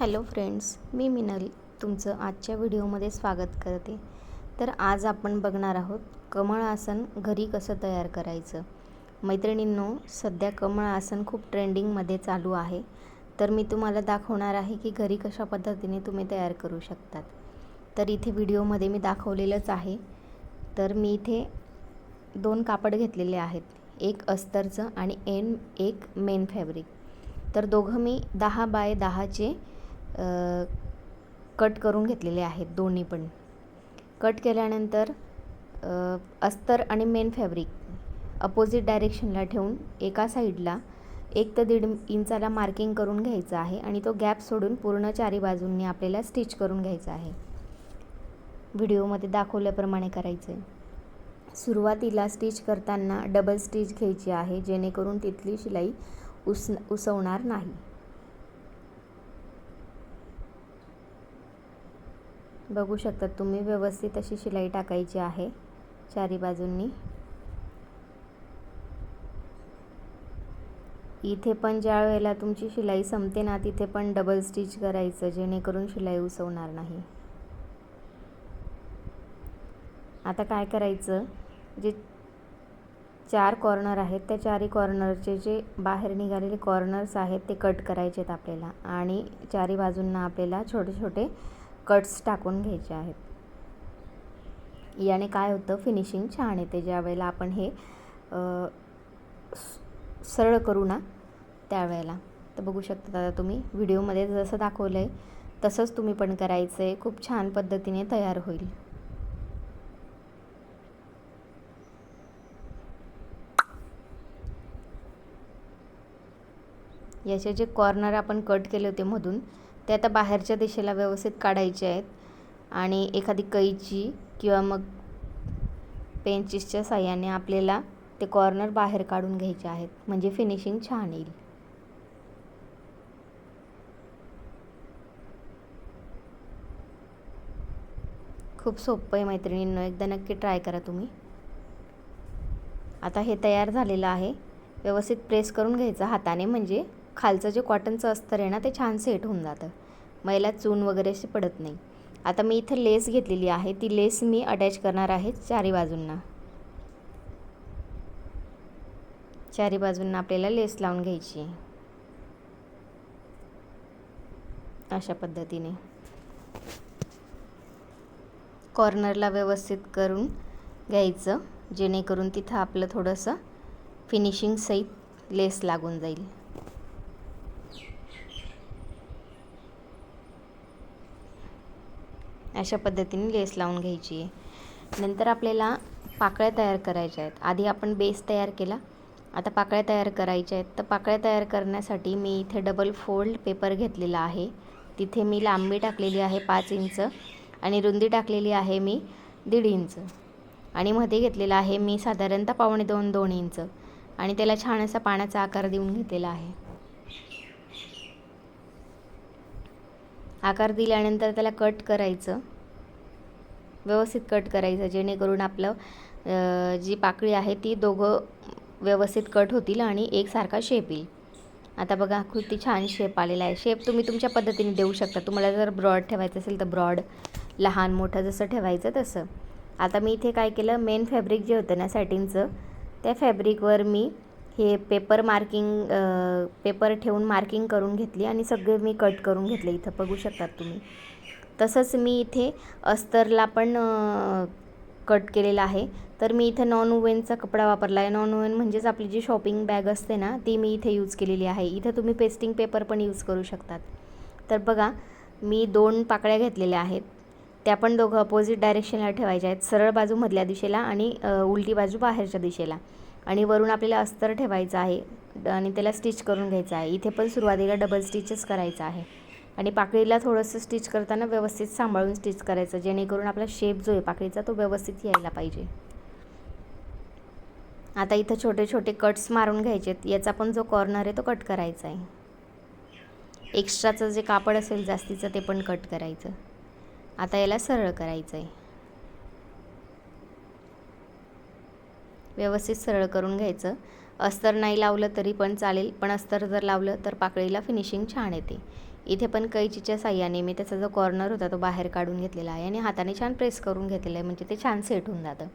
Hello friends मी मिनल तुमचं आजच्या व्हिडिओमध्ये स्वागत करते. तर आज आपण बघणार आहोत कमळ आसन घरी कसं तयार करायचं. मैत्रिणींनो सध्या कमळ आसन खूप ट्रेंडिंगमध्ये चालू आहे. तर मी तुम्हाला दाखवणार आहे की घरी कशा पद्धतीने तुम्ही तयार करू शकतात. तर इथे व्हिडिओमध्ये मी दाखवलेलंच आहे. तर मी इथे दोन कापड घेतलेले आहेत. एक अस्तरचं आणि एन एक मेन फॅब्रिक. तर दोघं मी दहा बाय दहाचे कट करून घेतलेले आहेत दोन्ही पण. कट केल्यानंतर अस्तर आणि मेन फॅब्रिक अपोजिट डायरेक्शनला ठेवून एका साईडला एक ते दीड इंचाला मार्किंग करून घ्यायचं आहे आणि तो गॅप सोडून पूर्ण चारी बाजूंनी आपल्याला स्टिच करून घ्यायचा आहे. व्हिडिओमध्ये दाखवल्याप्रमाणे करायचं आहे सुरुवातीला स्टिच करताना डबल स्टिच घ्यायची आहे जेणेकरून तिथली शिलाई उस उसवणार नाही. बघू शकता तुम्ही व्यवस्थित अशी शिलाई टाकायची आहे चारी बाजूंनी. इथे पण ज्या वेळेला तुमची शिलाई संपते ना तिथे पण डबल स्टिच करायचं जेणेकरून शिलाई उसवणार नाही. आता काय करायचं? जे चार कॉर्नर आहेत त्या चारी कॉर्नरचे जे बाहेर निघालेले कॉर्नर्स आहेत ते कट करायचे आहेत आपल्याला. आणि चारी बाजूंना आपल्याला छोटे छोटे कट्स टाकून घ्यायचे आहेत. याने काय होतं? फिनिशिंग छान येते. ज्या वेळेला आपण हे सरळ करू ना त्यावेळेला. तर बघू शकता दादा तुम्ही व्हिडिओमध्ये जसं दाखवलं आहे तसंच तुम्ही पण करायचं. आहे खूप छान पद्धतीने तयार होईल. याचे जे कॉर्नर आपण कट केले होते मधून ते आता बाहेरच्या दिशेला व्यवस्थित काढायचे आहेत. आणि एखादी कैची किंवा मग पेंचिसच्या साह्याने आपल्याला ते कॉर्नर बाहेर काढून घ्यायचे आहेत. म्हणजे फिनिशिंग छान येईल. खूप सोपं आहे मैत्रिणींनो एकदा नक्की ट्राय करा तुम्ही. आता हे तयार झालेलं आहे. व्यवस्थित प्रेस करून घ्यायचं हाताने म्हणजे खालचं जे कॉटनचं अस्तर आहे ना ते छान सेट होऊन जातं. मैला चून वगैरे अशी पडत नाही. आता मी इथं लेस घेतलेली आहे. ती लेस मी अटॅच करणार आहे चारी बाजूंना. चारी बाजूंना आपल्याला लेस लावून घ्यायची. आहे अशा पद्धतीने. कॉर्नरला व्यवस्थित करून घ्यायचं जेणेकरून तिथं आपलं थोडंसं फिनिशिंग सहित लेस लागून जाईल. अशा पद्धतीने लेस लावून घ्यायची. आहे नंतर आपल्याला पाकळ्या तयार करायच्या आहेत. आधी आपण बेस तयार केला. आता पाकळ्या तयार करायच्या आहेत. तर पाकळ्या तयार करण्यासाठी मी इथे डबल फोल्ड पेपर घेतलेला आहे. तिथे मी लांबी टाकलेली आहे पाच इंच आणि रुंदी टाकलेली आहे मी दीड इंच. आणि मध्ये घेतलेला आहे मी साधारणतः पावणे दोन दोन इंच. आणि त्याला छान असा पाण्याचा आकार देऊन घेतलेला आहे. आकार दिल्यानंतर त्याला कट करायचं. व्यवस्थित कट करायचं जेणेकरून आपलं जी पाकळी आहे ती दोघं व्यवस्थित कट होतील आणि एकसारखा शेप येईल. आता बघा किती छान शेप आलेला आहे. शेप तुम्ही तुमच्या पद्धतीने देऊ शकता. तुम्हाला जर ब्रॉड ठेवायचं असेल तर ब्रॉड लहान मोठं जसं ठेवायचं तसं. आता मी इथे काय केलं मेन फॅब्रिक जे होतं ना सॅटिनचं त्या फॅब्रिकवर मी हे पेपर मार्किंग पेपर ठेवून मार्किंग करून घेतली आणि सगळे मी कट करून घेतले. इथं बघू शकतात तुम्ही. तसंच मी इथे अस्तरला पण कट केलेला आहे. तर मी इथे नॉन वुवेनचा कपडा वापरला आहे नॉन वुवेन म्हणजेच आपली जी शॉपिंग बॅग असते ना ती मी इथे यूज केलेली आहे. इथं तुम्ही पेस्टिंग पेपर पण यूज करू शकतात. तर बघा मी दोन पाकळ्या घेतलेल्या आहेत. त्या पण दोघं अपोजिट डायरेक्शनला ठेवायच्या आहेत. सरळ बाजू मधल्या दिशेला आणि उलटी बाजू बाहेरच्या दिशेला. आणि वरून आपल्याला अस्तर ठेवायचं आहे. आणि त्याला स्टिच करून घ्यायचं आहे. इथे पण सुरुवातीला डबल स्टिचच करायचं आहे. आणि पाकळीला थोडंसं स्टिच करताना व्यवस्थित सांभाळून स्टिच करायचं जेणेकरून आपला शेप जो आहे पाकळीचा तो व्यवस्थित यायला पाहिजे. आता इथं छोटे छोटे कट्स मारून घ्यायचे याचा पण जो कॉर्नर आहे तो कट करायचा आहे. एक्स्ट्राचं जे कापड असेल जास्तीचं ते पण कट करायचं. आता याला सरळ करायचं आहे व्यवस्थित सरळ करून घ्यायचं. अस्तर नाही लावलं तरी पण चालेल पण अस्तर जर लावलं तर पाकळीला फिनिशिंग छान येते. इथे पण कैचीच्या साह्याने मी त्याचा जो कॉर्नर होता तो बाहेर काढून घेतलेला आहे आणि हाताने छान प्रेस करून घेतलेला आहे म्हणजे ते छान सेट होऊन जातं.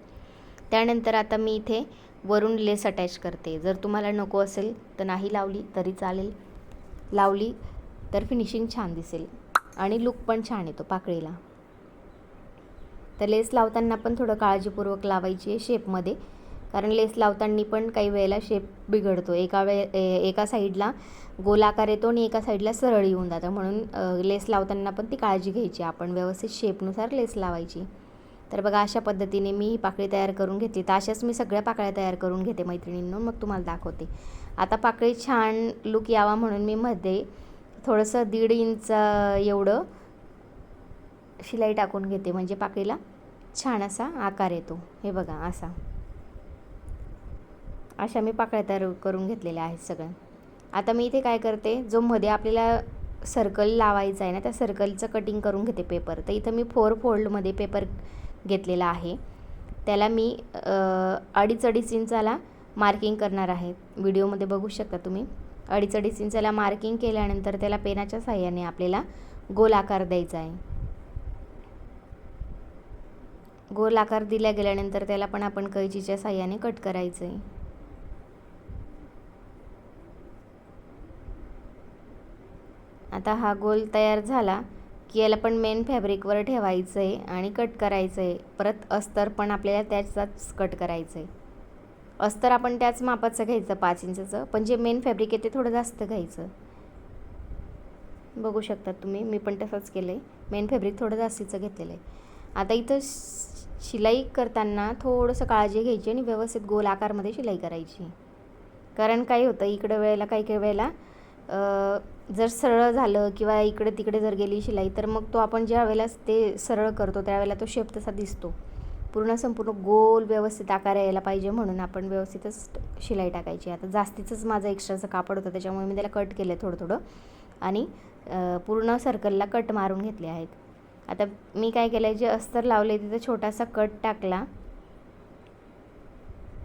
त्यानंतर आता मी इथे वरून लेस अटॅच करते. जर तुम्हाला नको असेल तर नाही लावली तरी चालेल. लावली तर फिनिशिंग छान दिसेल आणि लुक पण छान येतो पाकळीला. तर लेस लावताना पण थोडं काळजीपूर्वक लावायची आहे शेपमध्ये कारण लेस लावताना पण काही वेळेला शेप बिघडतो. एका वे ए- एका साईडला गोलाकार येतो आणि एका साईडला सरळ येऊन जातं. म्हणून लेस लावताना पण ती काळजी घ्यायची. आपण व्यवस्थित शेपनुसार लेस लावायची. तर बघा अशा पद्धतीने मी ही पाकळी तयार करून घेतली तर अशाच मी सगळ्या पाकळ्या तयार करून घेते मैत्रिणींनो. मग तुम्हाला दाखवते. आता पाकळी छान लुक यावा म्हणून मी मध्ये थोडंसं दीड इंच एवढं शिलाई टाकून घेते. म्हणजे पाकळीला छान असा आकार येतो. हे बघा असा. अशा मी पाकळ्या तयार करून घेतलेल्या आहेत सगळ्या. आता मी इथे काय करते जो मध्ये आपल्याला सर्कल लावायचा आहे ना त्या सर्कलचं कटिंग करून घेते पेपर तर इथं मी फोर फोल्डमध्ये पेपर घेतलेला आहे. त्याला मी अडीच अडीच इंचाला मार्किंग करणार आहे. व्हिडिओमध्ये बघू शकता तुम्ही. अडीच अडीच इंचाला मार्किंग केल्यानंतर त्याला पेनाच्या साह्याने आपल्याला गोल आकार द्यायचा आहे. गोल आकार दिल्या गेल्यानंतर त्याला पण आपण कैचीच्या साह्याने कट करायचं आहे आता हा गोल तयार झाला की याला पण मेन फॅब्रिकवर ठेवायचं आहे आणि कट करायचं आहे परत अस्तर पण आपल्याला त्याचाच कट करायचं आहे अस्तर आपण त्याच मापाचं घ्यायचं पाच इंचाचं. पण जे मेन फॅब्रिक आहे ते थोडं जास्त घ्यायचं. बघू शकतात तुम्ही मी पण तसंच केलं आहे मेन फॅब्रिक थोडं जास्तीचं घेतलेलं आहे आता इथं शिलाई करताना थोडंसं काळजी घ्यायची आणि व्यवस्थित गोल आकारमध्ये शिलाई करायची. कारण काय होतं इकडं वेळेला काही काही वेळेला जर सरळ झालं किंवा इकडे तिकडे जर गेली शिलाई तर मग तो आपण ज्या वेळेला ते सरळ करतो त्यावेळेला तो शेप तसा दिसतो. पूर्ण संपूर्ण गोल व्यवस्थित आकार यायला पाहिजे म्हणून आपण व्यवस्थितच शिलाई टाकायची. आता जास्तीचंच माझं एक्स्ट्राचं कापड होतं त्याच्यामुळे मी त्याला कट केलं थोडं थोडं. आणि पूर्ण सर्कलला कट मारून घेतले आहेत. आता मी काय केलं आहे जे अस्तर लावले तिथं छोटासा कट टाकला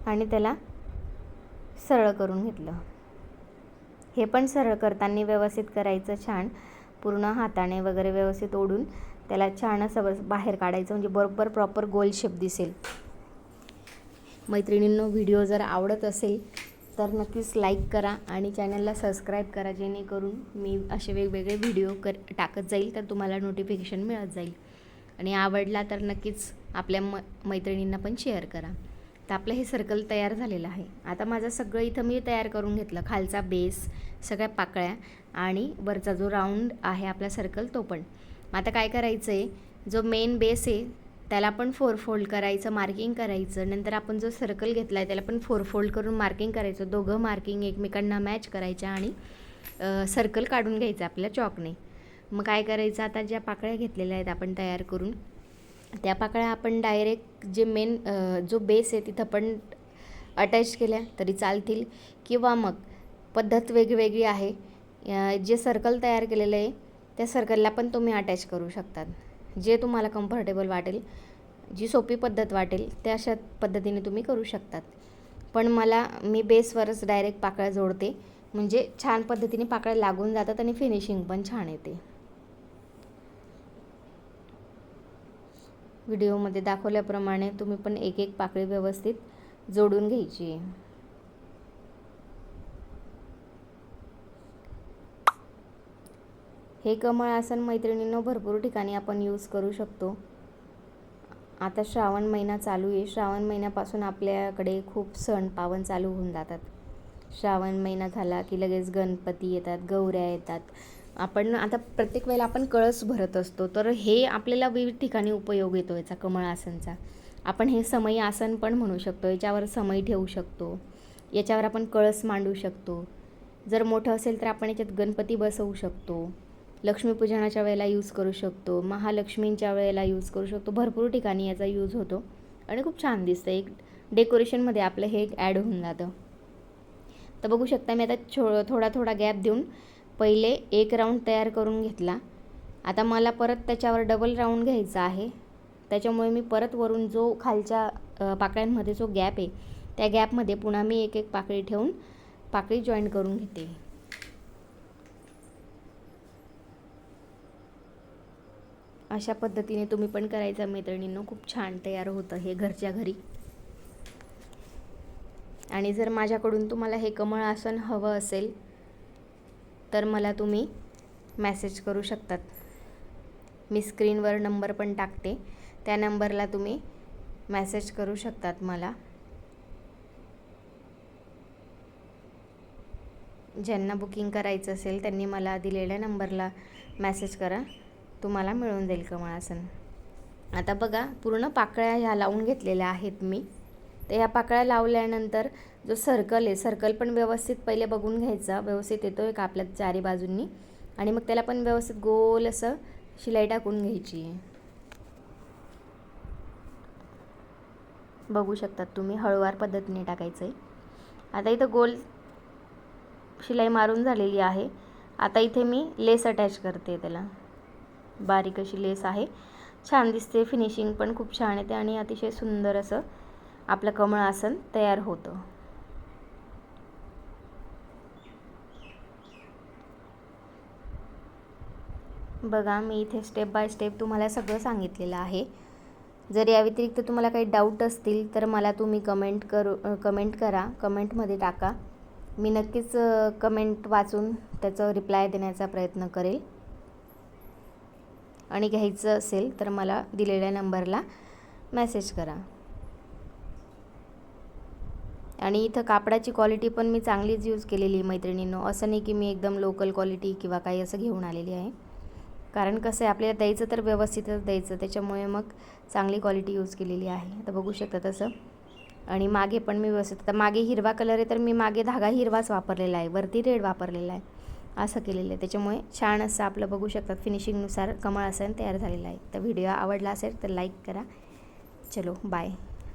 आणि त्याला सरळ करून घेतलं. हे पण सरळ करताना व्यवस्थित करायचं छान. पूर्ण हाताने वगैरे व्यवस्थित ओढून त्याला छान असं बाहेर काढायचं म्हणजे बरोबर प्रॉपर गोल शेप दिसेल. मैत्रिणींनो व्हिडिओ जर आवडत असेल तर नक्कीच लाईक करा आणि चॅनलला सबस्क्राईब करा जेणेकरून मी असे वेगवेगळे व्हिडिओ कर टाकत जाईल तर तुम्हाला नोटिफिकेशन मिळत जाईल. आणि आवडला तर नक्कीच आपल्या म मैत्रिणींना पण शेअर करा. तर आपलं हे सर्कल तयार झालेलं आहे. आता माझं सगळं इथं मी तयार करून घेतलं. खालचा बेस सगळ्या पाकळ्या आणि वरचा जो राऊंड आहे आपला सर्कल तो पण. मग आता काय करायचं आहे जो मेन बेस आहे त्याला पण फोर फोल्ड करायचं मार्किंग करायचं. नंतर आपण जो सर्कल घेतला आहे त्याला पण फोर फोल्ड करून मार्किंग करायचं. दोघं मार्किंग एकमेकांना मॅच करायच्या आणि सर्कल काढून घ्यायचं आपल्या चॉकने मग काय करायचं? आता ज्या पाकळ्या घेतलेल्या आहेत आपण तयार करून त्या पाकळ्या आपण डायरेक्ट जे मेन जो बेस आहे तिथं पण अटॅच केल्या तरी चालतील. किंवा मग पद्धत वेगवेगळी आहे. जे सर्कल तयार केलेलं आहे त्या सर्कलला पण तुम्ही अटॅच करू शकतात. जे तुम्हाला कम्फर्टेबल वाटेल जी सोपी पद्धत वाटेल त्या अशा पद्धतीने तुम्ही करू शकतात. पण मला मी बेसवरच डायरेक्ट पाकळ्या जोडते. म्हणजे छान पद्धतीने पाकळ्या लागून जातात आणि फिनिशिंग पण छान येते. व्हिडिओमध्ये दाखवल्याप्रमाणे तुम्ही पण एक एक पाकळी व्यवस्थित जोडून घ्यायची. आहे हे कमळ आसन मैत्रिणींनो भरपूर ठिकाणी आपण यूज करू शकतो. आता श्रावण महिना चालू आहे. श्रावण महिन्यापासून आपल्याकडे खूप सण पावन चालू होऊन जातात. श्रावण महिना झाला की लगेच गणपती येतात गौऱ्या येतात. आपण आता प्रत्येक वेळेला आपण कळस भरत असतो तर हे आपल्याला विविध ठिकाणी उपयोग येतो याचा कमळासनचा. आपण हे समयी आसन पण म्हणू शकतो याच्यावर समय ठेवू शकतो याच्यावर आपण कळस मांडू शकतो. जर मोठं असेल तर आपण याच्यात गणपती बसवू शकतो लक्ष्मीपूजनाच्या वेळेला यूज करू शकतो महालक्ष्मींच्या वेळेला यूज करू शकतो भरपूर ठिकाणी याचा यूज होतो आणि खूप छान दिसतं. एक डेकोरेशनमध्ये आपलं हे एक ॲड होऊन जातं. तर बघू शकता मी आता छो थोडा थोडा गॅप देऊन पहिले एक राऊंड तयार करून घेतला. आता मला परत त्याच्यावर डबल राऊंड घ्यायचा आहे. त्याच्यामुळे मी परत वरून जो खालच्या पाकळ्यांमध्ये जो गॅप आहे त्या गॅपमध्ये पुन्हा मी एक एक पाकळी ठेवून पाकळी जॉईन करून घेते. अशा पद्धतीने तुम्ही पण करायचा मैत्रिणींनो. खूप छान तयार होतं हे घरच्या घरी. आणि जर माझ्याकडून तुम्हाला हे कमळ आसन हवं असेल तर मला तुम्ही मॅसेज करू शकतात. मी स्क्रीनवर नंबर पण टाकते. त्या नंबरला तुम्ही मॅसेज करू शकतात मला. ज्यांना बुकिंग करायचं असेल त्यांनी मला दिलेल्या नंबरला मॅसेज करा. तुम्हाला मिळून जाईल कमळासन. आता बघा पूर्ण पाकळ्या ह्या लावून घेतलेल्या आहेत मी. तर ह्या पाकळ्या लावल्यानंतर जो सर्कल आहे सर्कल पण व्यवस्थित पहिले बघून घ्यायचा. व्यवस्थित येतो आहे का आपल्या चारी बाजूंनी? आणि मग त्याला पण व्यवस्थित गोल असं शिलाई टाकून घ्यायची. आहे बघू शकतात तुम्ही हळूवार पद्धतीने टाकायचं आहे आता इथं गोल शिलाई मारून झालेली आहे. आता इथे मी लेस अटॅच करते त्याला. बारीक अशी लेस आहे. छान दिसते फिनिशिंग पण खूप छान येते आणि अतिशय सुंदर असं आपलं कमळ आसन तयार होतं. बघा मी इथे स्टेप बाय स्टेप तुम्हाला सगळं सांगितलेलं आहे. जर या व्यतिरिक्त तुम्हाला काही डाऊट असतील तर मला तुम्ही कमेंट करू कमेंट करा. कमेंटमध्ये टाका. मी नक्कीच कमेंट वाचून त्याचं रिप्लाय देण्याचा प्रयत्न करेल. आणि घ्यायचं असेल तर मला दिलेल्या नंबरला मेसेज करा. आणि इथं कापडाची क्वालिटी पण मी चांगलीच यूज केलेली आहे मैत्रिणींनो. असं नाही की मी एकदम लोकल क्वालिटी किंवा काही असं घेऊन आलेली आहे. कारण कसं आहे आपल्याला द्यायचं तर व्यवस्थितच द्यायचं. त्याच्यामुळे मग चांगली क्वालिटी यूज केलेली आहे. आता बघू शकता तसं. आणि मागे पण मी व्यवस्थित आता मागे हिरवा कलर आहे तर मी मागे धागा हिरवाच वापरलेला आहे. वरती रेड वापरलेला आहे. असं केलेलं आहे. त्याच्यामुळे छान असं आपलं बघू शकतात फिनिशिंगनुसार कमळ आसन तयार झालेलं आहे. तर व्हिडिओ आवडला असेल तर लाईक करा. चलो बाय